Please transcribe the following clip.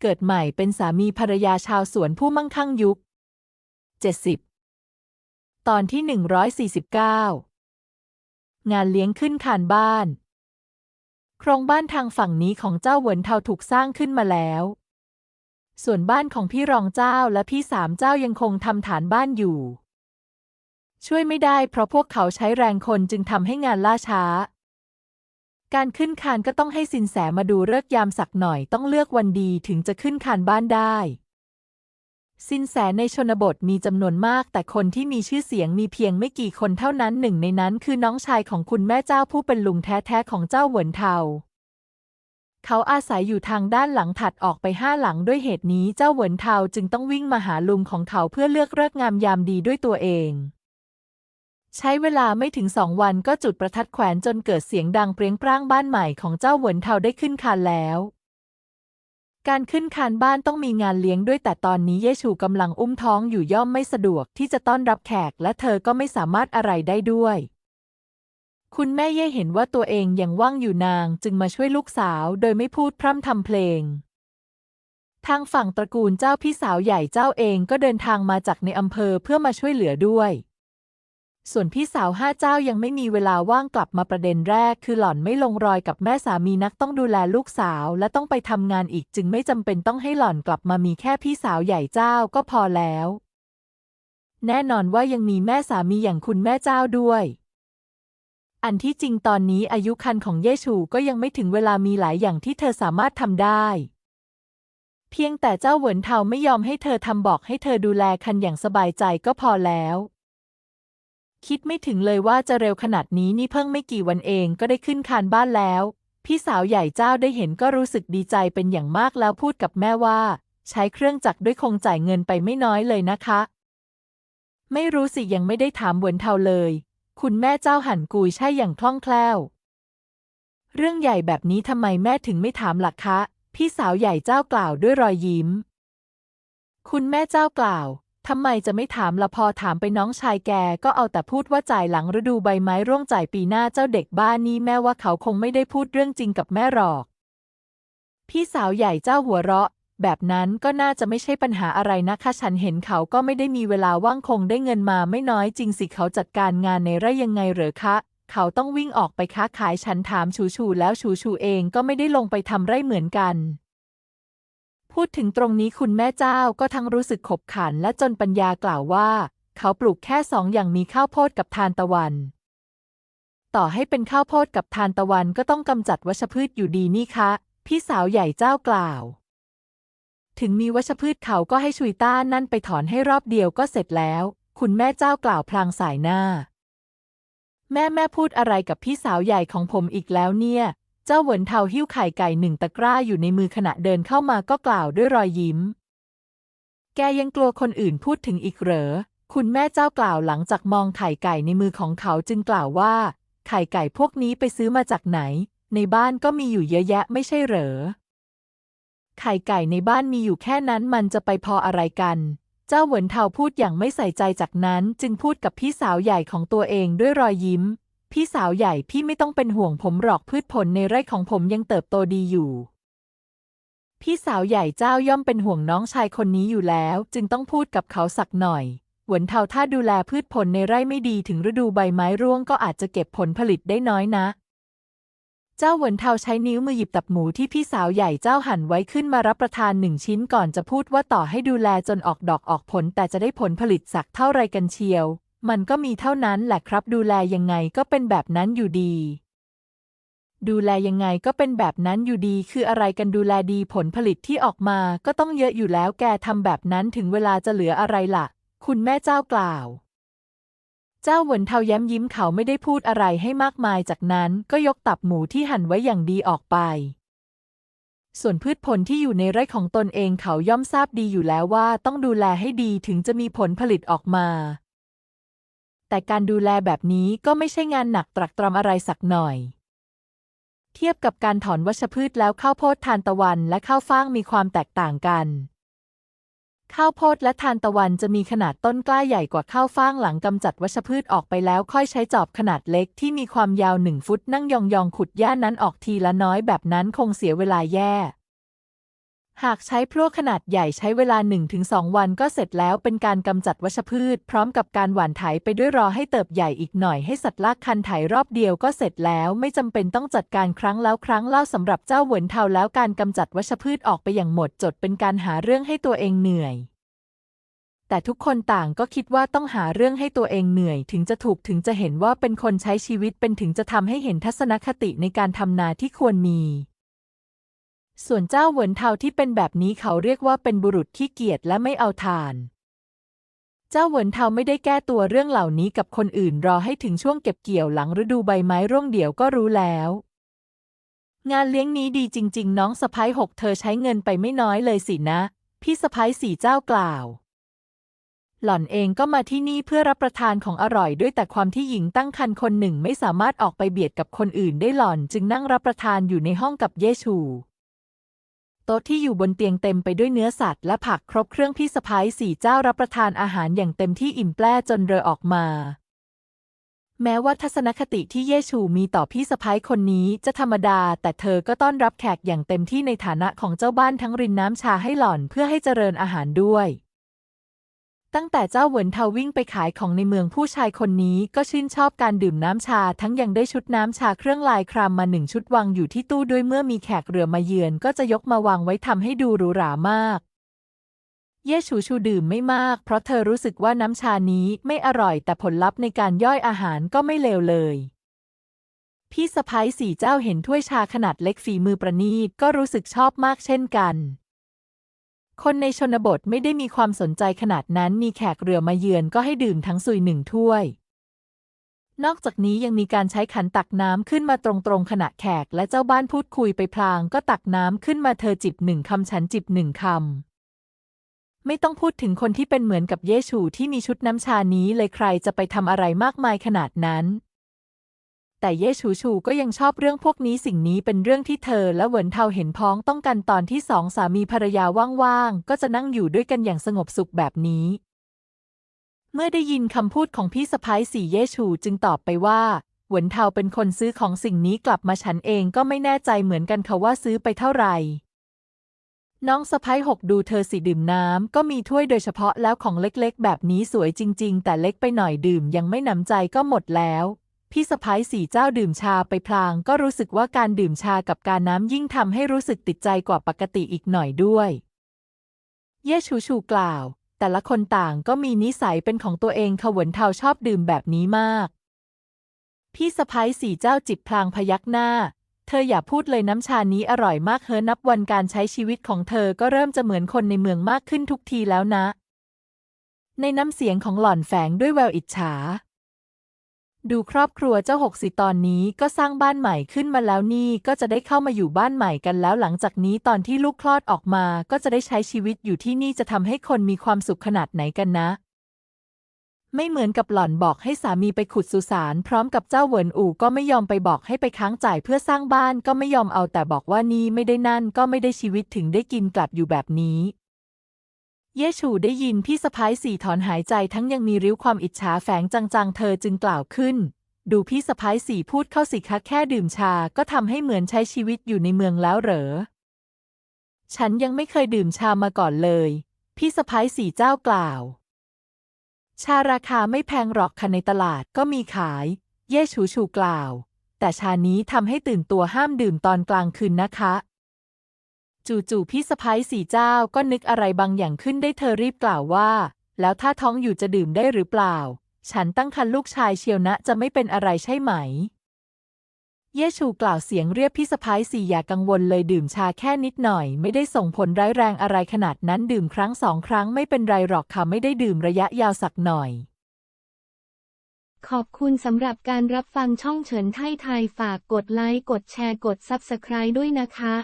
เกิดใหม่เป็นสามีภรรยาชาวสวนผู้มั่งคั่งยุค 70 ตอนที่ 149 งานเลี้ยงขึ้นคานบ้าน โครงบ้านทางฝั่งนี้ของเจ้าเหวินเทาถูกสร้างขึ้นมาแล้ว ส่วนบ้านของพี่รองเจ้าและพี่สามเจ้ายังคงทำฐานบ้านอยู่ ช่วยไม่ได้เพราะพวกเขาใช้แรงคนจึงทำให้งานล่าช้า การขึ้นคานก็ต้องให้สินแสมาดูเลิกยามสักหน่อยต้องเลือกวันดีถึงจะขึ้นคานบ้านได้ สินแสในชนบทมีจำนวนมาก แต่คนที่มีชื่อเสียงมีเพียงไม่กี่คนเท่านั้นหนึ่งในนั้นคือน้องชายของคุณแม่เจ้าผู้เป็นลุงแท้ๆของเจ้าเหวินเทาเขาอาศัยอยู่ทางด้านหลังถัดออกไปห้าหลังด้วยเหตุนี้เจ้าเหวินเทาจึงต้องวิ่งมาหาลุงของเขาเพื่อเลือกเลิกงามยามดีด้วยตัวเอง ใช้เวลาไม่ถึงสองวันก็จุดประทัดแขวนจนเกิดเสียงดังเปรียงปร้างบ้านใหม่ของเจ้าหวนเทาได้ขึ้นคานแล้ว การขึ้นคานบ้านต้องมีงานเลี้ยงด้วยแต่ตอนนี้เยชูกำลังอุ้มท้องอยู่ย่อมไม่สะดวกที่จะต้อนรับแขกและเธอก็ไม่สามารถอะไรได้ด้วย คุณแม่เย่เห็นว่าตัวเองยังว่างอยู่นางจึงมาช่วยลูกสาวโดยไม่พูดพร่ำทำเพลงทางฝั่งตระกูลเจ้าพี่สาวใหญ่เจ้าเองก็เดินทางมาจากในอำเภอเพื่อมาช่วยเหลือด้วย ส่วนพี่สาวห้าเจ้ายังไม่มีเวลาว่างกลับมาประเด็นแรก คือหล่อนไม่ลงรอยกับแม่สามีนักต้องดูแลลูกสาว และต้องไปทำงานอีกจึงไม่จำเป็นต้องให้หล่อนกลับมามีแค่พี่สาวใหญ่เจ้าก็พอแล้ว แน่นอนว่ายังมีแม่สามีอย่างคุณแม่เจ้าด้วย อันที่จริงตอนนี้อายุคันของเยชูก็ยังไม่ถึงเวลามีหลายอย่างที่เธอสามารถทำได้เพียงแต่เจ้าเหวินเทาไม่ยอมให้เธอทำบอกให้เธอดูแลคันอย่างสบายใจก็พอแล้ว คิดไม่ถึงเลยว่าจะเร็วขนาดนี้นี่เพิ่งไม่กี่วันเองก็ได้ขึ้นคานบ้านแล้ว พี่สาวใหญ่เจ้าได้เห็นก็รู้สึกดีใจเป็นอย่างมากแล้วพูดกับแม่ว่า ใช้เครื่องจักรด้วยคงจ่ายเงินไปไม่น้อยเลยนะคะ ไม่รู้สิยังไม่ได้ถามเหวินเทาเลย คุณแม่เจ้าหันกุยใช่อย่างคล่องแคล่ว เรื่องใหญ่แบบนี้ทำไมแม่ถึงไม่ถามล่ะคะ พี่สาวใหญ่เจ้ากล่าวด้วยรอยยิ้ม คุณแม่เจ้ากล่าว ทำไมจะไม่ถามละพอถามไปน้องชายแกก็เอาแต่พูดว่าจ่ายหลังฤดูใบไม้ร่วงจ่ายปีหน้าเจ้าเด็กบ้านนี้แม่ว่าเขาคงไม่ได้พูดเรื่องจริงกับแม่หรอก พี่สาวใหญ่เจ้าหัวเราะ แบบนั้นก็น่าจะไม่ใช่ปัญหาอะไรนะคะฉันเห็นเขาก็ไม่ได้มีเวลาว่างคงได้เงินมาไม่น้อยจริงสิเขาจัดการงานในไร่ยังไงเหรอคะ เขาต้องวิ่งออกไปค้าขายฉันถามชูชูแล้วชูชูเองก็ไม่ได้ลงไปทำไร่เหมือนกัน พูดถึงตรงนี้คุณแม่เจ้าก็ทั้งรู้สึกขบขันและจนปัญญากล่าวว่า เขาปลูกแค่สองอย่างมีข้าวโพดกับทานตะวัน ต่อให้เป็นข้าวโพดกับทานตะวันก็ต้องกำจัดวัชพืชอยู่ดีนี่คะ พี่สาวใหญ่เจ้ากล่าว ถึงมีวัชพืชเขาก็ให้ชุยต้านั่นไปถอนให้รอบเดียวก็เสร็จแล้ว คุณแม่เจ้ากล่าวพลางสายหน้า แม่แม่พูดอะไรกับพี่สาวใหญ่ของผมอีกแล้วเนี่ย จ้าเหวินเทาหิ้วไข่ไก่หนึ่งตะกร้าอยู่ในมือขณะเดินเข้ามาก็กล่าวด้วยรอยยิ้ม แกยังกลัวคนอื่นพูดถึงอีกเหรอ คุณแม่เจ้ากล่าวหลังจากมองไข่ไก่ในมือของเขาจึงกล่าวว่า ไข่ไก่พวกนี้ไปซื้อมาจากไหน ในบ้านก็มีอยู่เยอะแยะไม่ใช่เหรอ ไข่ไก่ในบ้านมีอยู่แค่นั้นมันจะไปพออะไรกัน เจ้าเหวินเทาพูดอย่างไม่ใส่ใจจากนั้น จึงพูดกับพี่สาวใหญ่ของตัวเองด้วยรอยยิ้ม พี่สาวใหญ่พี่ไม่ต้องเป็นห่วงผมหรอกพืชผลในไร่ของผมยังเติบโตดีอยู่ พี่สาวใหญ่เจ้าย่อมเป็นห่วงน้องชายคนนี้อยู่แล้ว จึงต้องพูดกับเขาสักหน่อยหวนเทาถ้าดูแลพืชผลในไร่ไม่ดีถึงฤดูใบไม้ร่วงก็อาจจะเก็บผลผลิตได้น้อยนะ เจ้าหวนเทาใช้นิ้วมือหยิบตับหมูที่พี่สาวใหญ่เจ้าหั่นไว้ขึ้นมารับประทานหนึ่งชิ้นก่อนจะพูดว่าต่อให้ดูแลจนออกดอกออกผลแต่จะได้ผลผลิตสักเท่าไรกันเชียว มันก็มีเท่านั้นแหละครับ ดูแลยังไงก็เป็นแบบนั้นอยู่ดี ดูแลยังไงก็เป็นแบบนั้นอยู่ดี คืออะไรกันดูแลดีผลผลิตที่ออกมา ก็ต้องเยอะอยู่แล้วแกทำแบบนั้นถึงเวลาจะเหลืออะไรล่ะ คุณแม่เจ้ากล่าว เจ้าเหวินเทาแย้มยิ้มเขาไม่ได้พูดอะไรให้มากมายจากนั้นก็ยกตับหมูที่หั่นไว้อย่างดีออกไปส่วนพืชผลที่อยู่ในไร่ของตนเองเขาย่อมทราบดีอยู่แล้วว่าต้องดูแลให้ดีถึงจะมีผลผลิตออกมา แต่การดูแลแบบนี้ก็ไม่ใช่งานหนักตรักตรำอะไรสักหน่อย เทียบกับการถอนวัชพืชแล้วข้าวโพดทานตะวันและข้าวฟ่างมีความแตกต่างกันข้าวโพดและทานตะวันจะมีขนาดต้นกล้าใหญ่กว่าข้าวฟ่างหลังกำจัดวัชพืชออกไปแล้วค่อยใช้จอบขนาดเล็กที่มีความยาวหนึ่งฟุตนั่งยองๆขุดหญ้านั้นออกทีละน้อยแบบนั้นคงเสียเวลาแย่ หากใช้พลั่วขนาดใหญ่ใช้เวลา 1-2 วันก็เสร็จแล้วเป็นการกำจัดวัชพืช พร้อมกับการหว่านไถไปด้วยรอให้เติบใหญ่อีกหน่อยให้สัตว์ลากคันไถรอบเดียวก็เสร็จแล้วไม่จำเป็นต้องจัดการครั้งแล้วครั้งเล่าสำหรับเจ้าเหวินเทาแล้วการกำจัดวัชพืชออกไปอย่างหมดจดเป็นการหาเรื่องให้ตัวเองเหนื่อย แต่ทุกคนต่างก็คิดว่าต้องหาเรื่องให้ตัวเองเหนื่อย ถึงจะถูกถึงจะเห็นว่าเป็นคนใช้ชีวิตเป็นถึงจะทำให้เห็นทัศนคติในการทำนาที่ควรมี ส่วนเจ้าเหวินเทาที่เป็นแบบนี้เขาเรียกว่าเป็นบุรุษขี้เกียจและไม่เอาทาน เจ้าเหวินเทาไม่ได้แก้ตัวเรื่องเหล่านี้กับคนอื่นรอให้ถึงช่วงเก็บเกี่ยวหลังฤดูใบไม้ร่วงเดี่ยวก็รู้แล้ว งานเลี้ยงนี้ดีจริง ๆ น้องสะพ้ายหกเธอใช้เงินไปไม่น้อยเลยสินะ พี่สะพ้ายสี่เจ้ากล่าว หล่อนเองก็มาที่นี่เพื่อรับประทานของอร่อยด้วยแต่ความที่หญิงตั้งครรภ์คนหนึ่งไม่สามารถออกไปเบียดกับคนอื่นได้หล่อนจึงนั่งรับประทานอยู่ในห้องกับเยชู ต๊ะที่อยู่บนเตียงเต็มไปด้วยเนื้อสัตว์และผักครบเครื่องพี่สะพ้ายสี่เจ้ารับประทานอาหารอย่างเต็มที่อิ่มแปร่จนเรอออกมา แม้ว่าทัศนคติที่เยชูมีต่อพี่สะพ้ายคนนี้จะธรรมดา แต่เธอก็ต้อนรับแขกอย่างเต็มที่ในฐานะของเจ้าบ้านทั้งรินน้ำชาให้หล่อนเพื่อให้เจริญอาหารด้วย ตั้งแต่เจ้าเหวินเทาวิ่งไปขายของในเมืองผู้ชายคนนี้ก็ชื่นชอบการดื่มน้ำชา ทั้งยังได้ชุดน้ำชาเครื่องลายครามมาหนึ่งชุดวางอยู่ที่ตู้ด้วยเมื่อมีแขกเรือมาเยือนก็จะยกมาวางไว้ทำให้ดูหรูหรามาก เย่ชูชูดื่มไม่มาก เพราะเธอรู้สึกว่าน้ำชานี้ไม่อร่อยแต่ผลลัพธ์ในการย่อยอาหารก็ไม่เลวเลย พี่สะพ้ายสี่เจ้าเห็นถ้วยชาขนาดเล็กฝีมือประณีตก็รู้สึกชอบมากเช่นกัน คนในชนบทไม่ได้มีความสนใจขนาดนั้นมีแขกเรือมาเยือนก็ให้ดื่มทั้งสุยหนึ่งถ้วย นอกจากนี้ยังมีการใช้ขันตักน้ำขึ้นมาตรงๆขณะแขกและเจ้าบ้านพูดคุยไปพลางก็ตักน้ำขึ้นมาเธอจิบหนึ่งคำฉันจิบหนึ่งคำ ไม่ต้องพูดถึงคนที่เป็นเหมือนกับเยชูที่มีชุดน้ำชานี้เลยใครจะไปทำอะไรมากมายขนาดนั้น แต่เย่ชูชูก็ยังชอบเรื่องพวกนี้สิ่งนี้เป็นเรื่องที่เธอและเหวินเทาเห็นพ้องต้องกันตอนที่สองสามีภรรยาว่างๆ ก็จะนั่งอยู่ด้วยกันอย่างสงบสุขแบบนี้ เมื่อได้ยินคำพูดของพี่สะพ้ายสี่เย่ชูจึงตอบไปว่าเหวินเทาเป็นคนซื้อของสิ่งนี้กลับมาฉันเองก็ไม่แน่ใจเหมือนกันค่ะว่าซื้อไปเท่าไหร่น้องสะพ้ายหกดูเธอสิดื่มน้ำก็มีถ้วยโดยเฉพาะแล้วของเล็กๆ แบบนี้สวยจริง ๆ แต่เล็กไปหน่อยดื่มยังไม่หนำใจก็หมดแล้ว พี่สะพ้ายสี่เจ้าดื่มชาไปพลางก็รู้สึกว่าการดื่มชากับการน้ำยิ่งทำให้รู้สึกติดใจกว่าปกติอีกหน่อยด้วย เย่ชูชูกล่าว แต่ละคนต่างก็มีนิสัยเป็นของตัวเองขวนเทาชอบดื่มแบบนี้มาก พี่สะพ้ายสี่เจ้าจิบพลางพยักหน้า เธออย่าพูดเลยน้ำชานี้อร่อยมากเฮอนับวันการใช้ชีวิตของเธอก็เริ่มจะเหมือนคนในเมืองมากขึ้นทุกทีแล้วนะ ในน้ำเสียงของหล่อนแฝงด้วยแววอิจฉา ดูครอบครัวเจ้าหกสิตอนนี้ก็สร้างบ้านใหม่ขึ้นมาแล้วนี่ก็จะได้เข้ามาอยู่บ้านใหม่กันแล้วหลังจากนี้ตอนที่ลูกคลอดออกมาก็จะได้ใช้ชีวิตอยู่ที่นี่จะทำให้คนมีความสุขขนาดไหนกันนะ ไม่เหมือนกับหล่อนบอกให้สามีไปขุดสุสานพร้อมกับเจ้าเหวินอู่ก็ไม่ยอมไปบอกให้ไปค้างจ่ายเพื่อสร้างบ้านก็ไม่ยอมเอาแต่บอกว่านี่ไม่ได้นั่นก็ไม่ได้ชีวิตถึงได้กินกลับอยู่แบบนี้ เยชูได้ยินพี่สะพ้ายสี่ถอนหายใจทั้งยังมีริ้วความอิจฉาแฝงจังๆ เธอจึงกล่าวขึ้น ดูพี่สะพ้ายสี่พูดเข้าสิคะแค่ดื่มชาก็ทำให้เหมือนใช้ชีวิตอยู่ในเมืองแล้วเหรอ ฉันยังไม่เคยดื่มชามาก่อนเลย พี่สะพ้ายสี่เจ้ากล่าว ชาราคาไม่แพงหรอกค่ะในตลาดก็มีขาย เย่ชูชูกล่าว แต่ชานี้ทำให้ตื่นตัวห้ามดื่มตอนกลางคืนนะคะ จู่ๆพี่สะพ้ายสี่เจ้าก็นึกอะไรบางอย่างขึ้นได้เธอรีบกล่าวว่า แล้วถ้าท้องอยู่จะดื่มได้หรือเปล่า ฉันตั้งครรภ์ลูกชายเชียวนะจะไม่เป็นอะไรใช่ไหม เยชูกล่าวเสียงเรียบพี่สะพ้ายสี่อย่ากังวลเลยดื่มชาแค่นิดหน่อย ไม่ได้ส่งผลร้ายแรงอะไรขนาดนั้นดื่มครั้งสองครั้งไม่เป็นไรหรอกค่ะไม่ได้ดื่มระยะยาวสักหน่อยขอบคุณสำหรับการรับฟังช่องเฉินไทยไทยฝากกดไลค์ กดแชร์ กด Subscribe ด้วยนะคะ